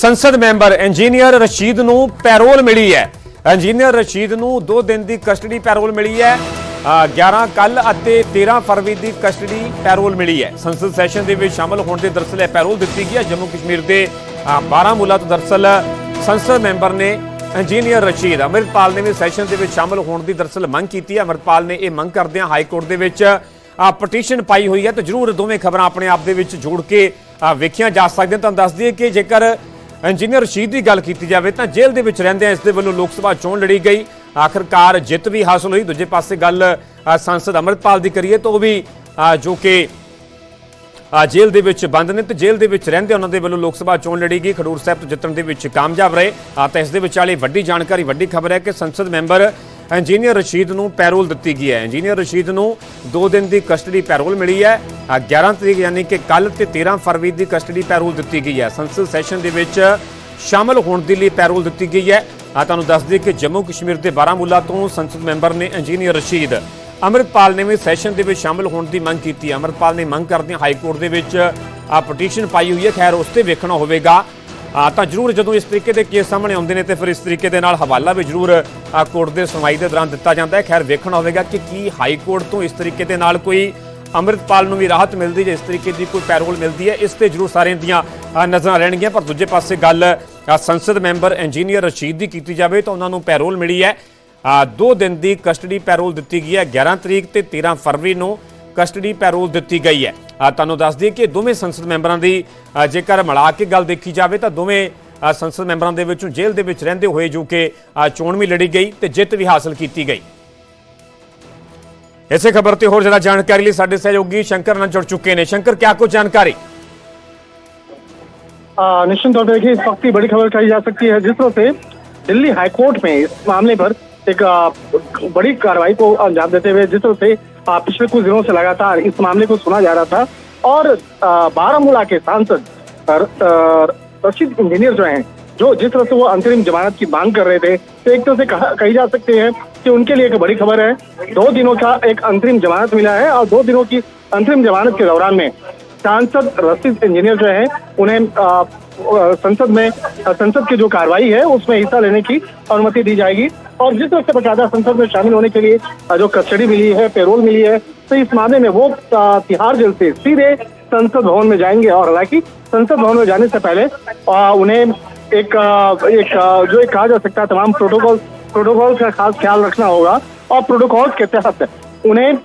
ਸੰਸਦ member engineer Rashid ਨੂੰ parole ਮਿਲੀ ਹੈ। ਇੰਜੀਨੀਅਰ ਰਸ਼ੀਦ ਨੂੰ 2 ਦਿਨ ਦੀ ਕਸਟਡੀ ਪੈਰੋਲ ਮਿਲੀ ਹੈ। ਅ, 11 ਕੱਲ ਅਤੇ 13 ਫਰਵਰੀ ਦੀ ਕਸਟਡੀ ਪੈਰੋਲ ਮਿਲੀ ਹੈ। ਸੰਸਦ ਸੈਸ਼ਨ ਦੇ ਵਿੱਚ ਸ਼ਾਮਲ ਹੋਣ ਦੇ ਦਰਸਲ ਇਹ ਪੈਰੋਲ ਦਿੱਤੀ ਗਈ ਹੈ। ਜੰਮੂ ਕਸ਼ਮੀਰ ਦੇ ਅ, ਬਾਰਾਮੂਲਾ ਤੋਂ ਦਰਸਲ ਸੰਸਦ ਮੈਂਬਰ ਨੇ ਇੰਜੀਨੀਅਰ ਰਸ਼ੀਦ ਅੰਮ੍ਰਿਤਪਾਲ ਨੇ ਵੀ ਸੈਸ਼ਨ ਦੇ ਵਿੱਚ ਸ਼ਾਮਲ ਹੋਣ ਦੀ ਦਰਸਲ ਮੰਗ ਕੀਤੀ ਹੈ। ਅੰਮ੍ਰਿਤਪਾਲ ਨੇ ਇਹ ਮੰਗ ਕਰਦਿਆਂ ਹਾਈ ਕੋਰਟ ਦੇ ਵਿੱਚ ਆ ਪਟੀਸ਼ਨ ਪਾਈ ਹੋਈ ਹੈ ਤਾਂ ਜਰੂਰ ਦੋਵੇਂ ਖਬਰਾਂ ਆਪਣੇ ਆਪ ਦੇ ਵਿੱਚ ਜੋੜ ਕੇ ਆ, ਵੇਖੀਆਂ ਜਾ ਸਕਦੀਆਂ ਤੁਹਾਨੂੰ ਦੱਸ ਦਈਏ ਕਿ ਜੇਕਰ ਇੰਜੀਨੀਅਰ ਰਸ਼ੀਦ ਦੀ ਗੱਲ ਕੀਤੀ ਜਾਵੇ ਤਾਂ ਜੇਲ੍ਹ ਦੇ ਵਿੱਚ ਰਹਿੰਦੇ ਇਸ ਦੇ ਵੱਲੋਂ ਲੋਕ ਸਭਾ ਚੋਣ ਲੜੀ ਗਈ। ਆਖਰਕਾਰ ਜਿੱਤ ਵੀ ਹਾਸਲ ਹੋਈ। ਦੂਜੇ ਪਾਸੇ ਗੱਲ ਸੰਸਦ ਅੰਮ੍ਰਿਤਪਾਲ ਦੀ ਕਰੀਏ ਤਾਂ ਉਹ ਵੀ ਜੋ ਕਿ ਜੇਲ੍ਹ ਦੇ ਵਿੱਚ ਬੰਦ ਨੇ ਤੇ ਜੇਲ੍ਹ ਦੇ ਵਿੱਚ ਰਹਿੰਦੇ ਉਹਨਾਂ ਦੇ ਵੱਲੋਂ ਲੋਕ ਸਭਾ ਚੋਣ ਲੜੀ ਗਈ। ਖਡੂਰ ਸਾਹਿਬ ਤੋਂ ਜਿੱਤਣ ਦੇ ਵਿੱਚ ਕਾਮਯਾਬ ਰਹੇ। ਤਾਂ ਇਸ ਦੇ ਵਿਚਾਲੇ ਵੱਡੀ ਜਾਣਕਾਰੀ, ਵੱਡੀ ਖਬਰ ਹੈ ਕਿ ਸੰਸਦ ਮੈਂਬਰ ਇੰਜੀਨੀਅਰ ਰਸ਼ੀਦ ਨੂੰ ਪੈਰੋਲ ਦਿੱਤੀ ਗਈ ਹੈ। ਇੰਜੀਨੀਅਰ ਰਸ਼ੀਦ ਨੂੰ 2 ਦਿਨ ਦੀ ਕਸਟਡੀ ਪੈਰੋਲ ਮਿਲੀ ਹੈ। ਆ 11 ਤਰੀਕ ਯਾਨੀ ਕਿ ਕੱਲ ਤੇ 13 ਫਰਵਰੀ ਦੀ ਕਸਟਡੀ ਪੈਰੋਲ ਦਿੱਤੀ ਗਈ ਹੈ। ਸੰਸਦ ਸੈਸ਼ਨ ਦੇ ਵਿੱਚ ਸ਼ਾਮਲ ਹੋਣ ਦੇ ਲਈ ਪੈਰੋਲ ਦਿੱਤੀ ਗਈ ਹੈ। ਆ ਤੁਹਾਨੂੰ ਦੱਸ ਦਈਏ ਕਿ ਜੰਮੂ ਕਸ਼ਮੀਰ ਦੇ ਬਾਰਾਮੂਲਾ ਤੋਂ ਸੰਸਦ ਮੈਂਬਰ ਨੇ ਇੰਜੀਨੀਅਰ ਰਸ਼ੀਦ ਅੰਮ੍ਰਿਤਪਾਲ ਨੇ ਵੀ ਸੈਸ਼ਨ ਦੇ ਵਿੱਚ ਸ਼ਾਮਲ ਹੋਣ ਦੀ ਮੰਗ ਕੀਤੀ ਹੈ। ਅੰਮ੍ਰਿਤਪਾਲ ਨੇ ਮੰਗ ਕਰਦਿਆਂ ਹਾਈ ਕੋਰਟ ਦੇ ਵਿੱਚ ਆ ਪਟੀਸ਼ਨ ਪਾਈ ਹੋਈ ਹੈ। ਖੈਰ, ਉਸ ਤੇ ਵੇਖਣਾ ਹੋਵੇਗਾ। ਤਾਂ ਜ਼ਰੂਰ ਜਦੋਂ ਇਸ ਤਰੀਕੇ ਦੇ ਕੇਸ ਸਾਹਮਣੇ ਆਉਂਦੇ ਨੇ ਤੇ ਫਿਰ ਇਸ ਤਰੀਕੇ ਦੇ ਨਾਲ ਹਵਾਲਾ ਵੀ ਜ਼ਰੂਰ ਕੋਰਟ ਦੇ ਸੁਣਵਾਈ ਦੇ ਦੌਰਾਨ ਦਿੱਤਾ ਜਾਂਦਾ ਹੈ। ਖੈਰ ਵੇਖਣਾ ਹੋਵੇਗਾ ਕਿ ਕੀ ਹਾਈ ਕੋਰਟ ਤੋਂ ਇਸ ਤਰੀਕੇ ਦੇ ਨਾਲ ਕੋਈ ਅੰਮ੍ਰਿਤਪਾਲ ਨੂੰ ਵੀ ਰਾਹਤ ਮਿਲਦੀ ਜੇ ਇਸ ਤਰੀਕੇ ਦੀ ਕੋਈ ਪੈਰੋਲ ਮਿਲਦੀ ਹੈ ਇਸ ਤੇ ਜ਼ਰੂਰ ਸਾਰਿਆਂ ਦੀਆਂ ਨਜ਼ਰਾਂ ਰਹਿਣਗੀਆਂ। ਪਰ ਦੂਜੇ ਪਾਸੇ ਗੱਲ ਸੰਸਦ ਮੈਂਬਰ ਇੰਜੀਨੀਅਰ ਰਸ਼ੀਦ ਦੀ ਕੀਤੀ ਜਾਵੇ ਤਾਂ ਉਹਨਾਂ ਨੂੰ ਪੈਰੋਲ ਮਿਲੀ ਹੈ। ਆ, ਦੋ ਦਿਨ ਦੀ ਕਸਟਡੀ ਪੈਰੋਲ ਦਿੱਤੀ ਗਈ ਹੈ 11 ਤਰੀਕ ਤੇ 13 ਫਰਵਰੀ ਨੂੰ ਕਸਟਡੀ ਪੈਰੋਲ ਦਿੱਤੀ ਗਈ ਹੈ। ਤੁਹਾਨੂੰ ਦੱਸ ਦਈਏ ਕਿ ਦੋਵੇਂ ਸੰਸਦ ਮੈਂਬਰਾਂ ਦੀ ਆ, ਜੇਕਰ ਮਿਲਾ ਕੇ ਗੱਲ ਦੇਖੀ ਜਾਵੇ ਤਾਂ ਦੋਵੇਂ ਆ, ਸੰਸਦ ਮੈਂਬਰਾਂ ਦੇ ਵਿੱਚੋਂ ਜੇਲ੍ਹ ਦੇ ਵਿੱਚ ਰਹਿੰਦੇ ਹੋਏ ਜੋ ਕਿ ਆ, ਚੋਣ ਵੀ ਲੜੀ ਗਈ ਤੇ ਜਿੱਤ ਵੀ ਹਾਸਲ ਕੀਤੀ ਗਈ ਇਸੇ ਖਬਰ ਤੇ ਹੋਰ ਜ਼ਿਆਦਾ ਜਾਣਕਾਰੀ ਲਈ ਸਾਡੇ ਸਹਿਯੋਗੀ ਸ਼ੰਕਰ ਨਾਲ ਜੁੜ ਚੁੱਕੇ ਨੇ ਸ਼ੰਕਰ ਕਿਆ ਕੁਝ ਜਾਣਕਾਰੀ आ, निश्चित तौर पर देखिए इस वक्त की बड़ी खबर कही जा सकती है जिस तरह से दिल्ली हाईकोर्ट में इस मामले पर एक आ, बड़ी कार्रवाई को अंजाम देते हुए जिस तरह से आ, पिछले कुछ दिनों से लगातार इस मामले को सुना जा रहा था और बारामूला के सांसद रशीद इंजीनियर जो हैं, जो जिस तरह से वो अंतरिम जमानत की मांग कर रहे थे तो एक तरह से कहा जा सकती है कि उनके लिए एक बड़ी खबर है। दो दिनों का एक अंतरिम जमानत मिला है और दो दिनों की अंतरिम जमानत के दौरान में सांसद, रशीद इंजीनियर जो है, उन्हें संसद में संसद की जो कार्रवाई है, उसमें हिस्सा लेने की अनुमति दी जाएगी। और जिस तरह से बकायदा संसद में शामिल होने के लिए जो कस्टडी मिली है, पेरोल मिली है तो इस मामले में वो तिहाड़ जेल से सीधे संसद भवन में जाएँगे। और हालाँकि संसद भवन में जाने से पहले उन्हें एक एक जो एक कहा जा सकता है, तमाम प्रोटोकॉल प्रोटोकॉल का खास ख्याल रखना होगा। और प्रोटोकॉल के तहत उन्हें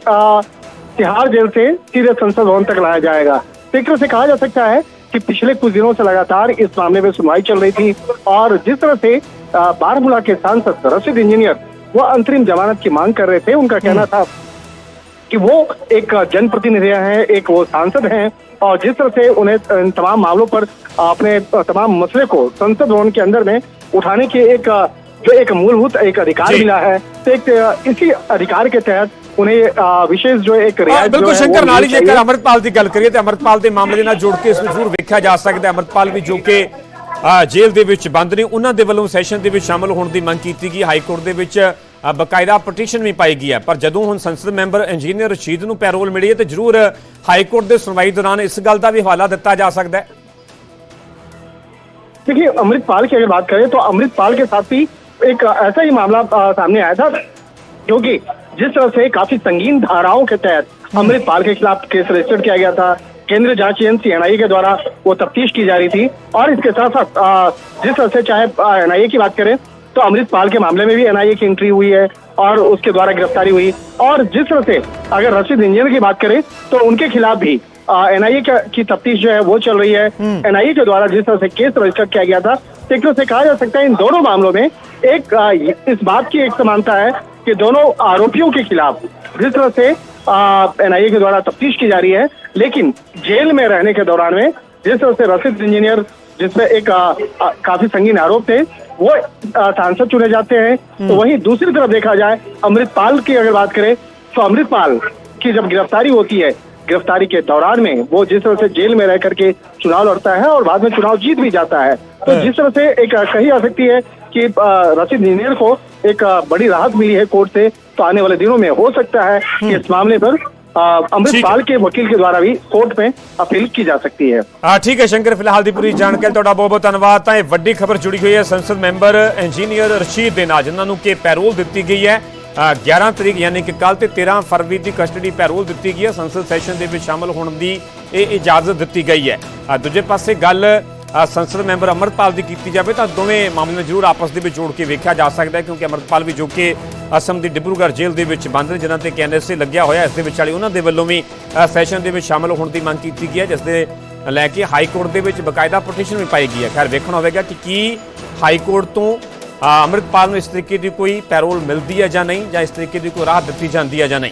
तिहाड़ जेल से सीधे संसद भवन तक लाया जाएगा। तो एक तरह से कहा जा सकता है कि पिछले कुछ दिनों से लगातार इस मामले में सुनवाई चल रही थी और जिस तरह से बारामूला के सांसद रशीद इंजीनियर वो अंतरिम जमानत की मांग कर रहे थे उनका कहना था कि वो एक जनप्रतिनिधि हैं एक वो सांसद हैं और जिस तरह से उन्हें इन तमाम मामलों पर अपने तमाम मसले को संसद भवन के अंदर में उठाने के एक जो एक मूलभूत एक अधिकार मिला है तो एक इसी अधिकार के तहत उन्हें अ, विशेष जो एक ਹਾਂ, रियायत जो ਬਿਲਕੁਲ है ਸ਼ੰਕਰ वो ਨਾਲ ਹੀ मिलनी ਜੇਕਰ चाहिए। ਅਮਰਤਪਾਲ ਦੀ ਗੱਲ ਕਰੀਏ ਤੇ ਅਮਰਤਪਾਲ ਦੇ ਮਾਮਲੇ ਨਾਲ ਜੋੜ ਕੇ ਇਸ ਨੂੰ ਜ਼ਰੂਰ ਵੇਖਿਆ ਜਾ ਸਕਦਾ ਹੈ ਅਮਰਤਪਾਲ ਵੀ ਜੋ ਕਿ ਅ, ਜੇਲ੍ਹ ਦੇ ਵਿੱਚ ਬੰਦ ਨੇ ਉਹਨਾਂ ਦੇ ਵੱਲੋਂ ਸੈਸ਼ਨ ਦੇ ਵਿੱਚ ਸ਼ਾਮਲ ਹੋਣ ਦੀ ਮੰਗ ਕੀਤੀ ਗਈ ਹਾਈ ਕੋਰਟ ਦੇ ਵਿੱਚ ਅ, ਬਕਾਇਦਾ ਪਟੀਸ਼ਨ ਵੀ ਪਾਈ ਗਈ ਹੈ ਪਰ ਜਦੋਂ ਹੁਣ ਸੰਸਦ ਮੈਂਬਰ ਇੰਜੀਨੀਅਰ ਰਸ਼ੀਦ ਨੂੰ ਪੈਰੋਲ ਮਿਲੀ ਹੈ ਤੇ ਜ਼ਰੂਰ ਹਾਈ ਕੋਰਟ ਦੇ ਸੁਣਵਾਈ ਦੌਰਾਨ ਇਸ ਗੱਲ ਦਾ ਵੀ ਹਵਾਲਾ ਦਿੱਤਾ ਜਾ ਸਕਦਾ ਹੈ देखिए अमृतपाल की अगर बात करें तो अमृतपाल के साथ भी एक ऐसा ही मामला अ, सामने आया था क्योंकि जिस तरह से काफ़ी संगीन धाराओं के तहत अमृतपाल के खिलाफ केस रजिस्टर किया गया था केंद्रीय जाँच एजेंसी एनआईए के द्वारा वो तफ्तीश की जा रही थी। और इसके साथ साथ जिस तरह से चाहे एनआईए की बात करें तो अमृतपाल के मामले में भी एनआईए की एंट्री हुई है और उसके द्वारा गिरफ्तारी हुई। और जिस तरह से अगर रशीद इंजीनियर की बात करें तो उनके खिलाफ भी एनआईए की तफ्तीश जो है वो चल रही है। एनआईए के द्वारा जिस तरह से केस रजिस्टर किया गया था तो एक तरह से कहा जा सकता है इन दोनों मामलों में एक इस बात की एक समानता है कि दोनों आरोपियों के खिलाफ जिस तरह से एनआईए के द्वारा तफ्तीश की जा रही है लेकिन जेल में रहने के दौरान में जिस तरह से रसिद इंजीनियर जिसमें एक आ, आ, काफ़ी संगीन आरोप थे वो सांसद चुने जाते हैं। तो वहीं दूसरी तरफ़ देखा जाए अमृतपाल की अगर बात करें तो अमृतपाल की जब गिरफ्तारी होती है गिरफ्तारी के दौरान में वो जिस तरह से जेल में रह करके चुनाव लड़ता है और बाद में चुनाव जीत भी जाता है। तो जिस तरह से एक कही जा सकती है कि आ, रशीद इंजीनियर को एक आ, बड़ी राहत मिली है कोर्ट से तो आने वाले दिनों में हो सकता है कि इस मामले पर अ, अमृतपाल के वकील के द्वारा भी कोर्ट में अपील की जा सकती है ਆ ਠੀਕ ਹੈ ਸ਼ੰਕਰ ਫਿਲਹਾਲ ਦੀ ਪੂਰੀ ਜਾਣਕਾਰੀ ਤੁਹਾਡਾ ਬਹੁਤ ਬਹੁਤ ਧੰਨਵਾਦ ਤਾਂ ਇਹ ਵੱਡੀ ਖਬਰ ਜੁੜੀ ਹੋਈ ਹੈ ਸੰਸਦ ਮੈਂਬਰ ਇੰਜੀਨੀਅਰ ਰਸ਼ੀਦ ਦੇ ਨਾਲ ਜਿਨ੍ਹਾਂ ਨੂੰ ਕਿ ਪੈਰੋਲ ਦਿੱਤੀ ਗਈ ਹੈ ਅ, 11 ਤਰੀਕ ਯਾਨੀ ਕਿ ਕੱਲ ਤੇ 13 ਫਰਵਰੀ ਦੀ ਕਸਟਡੀ ਪੈਰੋਲ ਦਿੱਤੀ ਗਈ ਹੈ ਸੰਸਦ ਸੈਸ਼ਨ ਦੇ ਵਿੱਚ ਸ਼ਾਮਲ ਹੋਣ ਦੀ ਇਹ ਇਜਾਜ਼ਤ ਦਿੱਤੀ ਗਈ ਹੈ ਅ, ਦੂਜੇ ਪਾਸੇ ਗੱਲ ਅ, ਸੰਸਦ ਮੈਂਬਰ ਅਮਰਪਾਲ ਦੀ ਕੀਤੀ ਜਾਵੇ ਤਾਂ ਦੋਵੇਂ ਮਾਮਲੇ ਨੂੰ ਜ਼ਰੂਰ ਆਪਸ ਦੇ ਵਿੱਚ ਜੋੜ ਕੇ ਵੇਖਿਆ ਜਾ ਸਕਦਾ ਹੈ ਕਿਉਂਕਿ ਅਮਰਪਾਲ ਵੀ ਜੋ ਕਿ ਅਸਮ ਦੀ ਡਿਬਰੂਗੜ੍ਹ ਜੇਲ੍ਹ ਦੇ ਵਿੱਚ ਬੰਦ ਨੇ ਜਿਨ੍ਹਾਂ ਤੇ ਕੈਨਐਸਏ ਲੱਗਿਆ ਹੋਇਆ ਇਸ ਦੇ ਵਿਚਾਲੇ ਉਹਨਾਂ ਦੇ ਵੱਲੋਂ ਵੀ ਸੈਸ਼ਨ ਦੇ ਵਿੱਚ ਸ਼ਾਮਲ ਹੋਣ ਦੀ ਮੰਗ ਕੀਤੀ ਗਈ ਹੈ ਜਿਸ ਦੇ ਲੈ ਕੇ ਹਾਈ ਕੋਰਟ ਦੇ ਵਿੱਚ ਬਕਾਇਦਾ ਪਟੀਸ਼ਨ ਵੀ ਪਾਈ ਗਈ ਹੈ। ਖੈਰ ਵੇਖਣਾ ਹੋਵੇਗਾ ਕਿ ਕੀ ਹਾਈ ਕੋਰਟ ਤੋਂ ਅ, ਅੰਮ੍ਰਿਤਪਾਲ ਨੂੰ ਇਸ ਤਰੀਕੇ ਦੀ ਕੋਈ ਪੈਰੋਲ ਮਿਲਦੀ ਹੈ ਜਾਂ ਨਹੀਂ ਜਾਂ ਇਸ ਤਰੀਕੇ ਦੀ ਕੋਈ ਰਾਹਤ ਦਿੱਤੀ ਜਾਂਦੀ ਹੈ ਜਾਂ ਨਹੀਂ।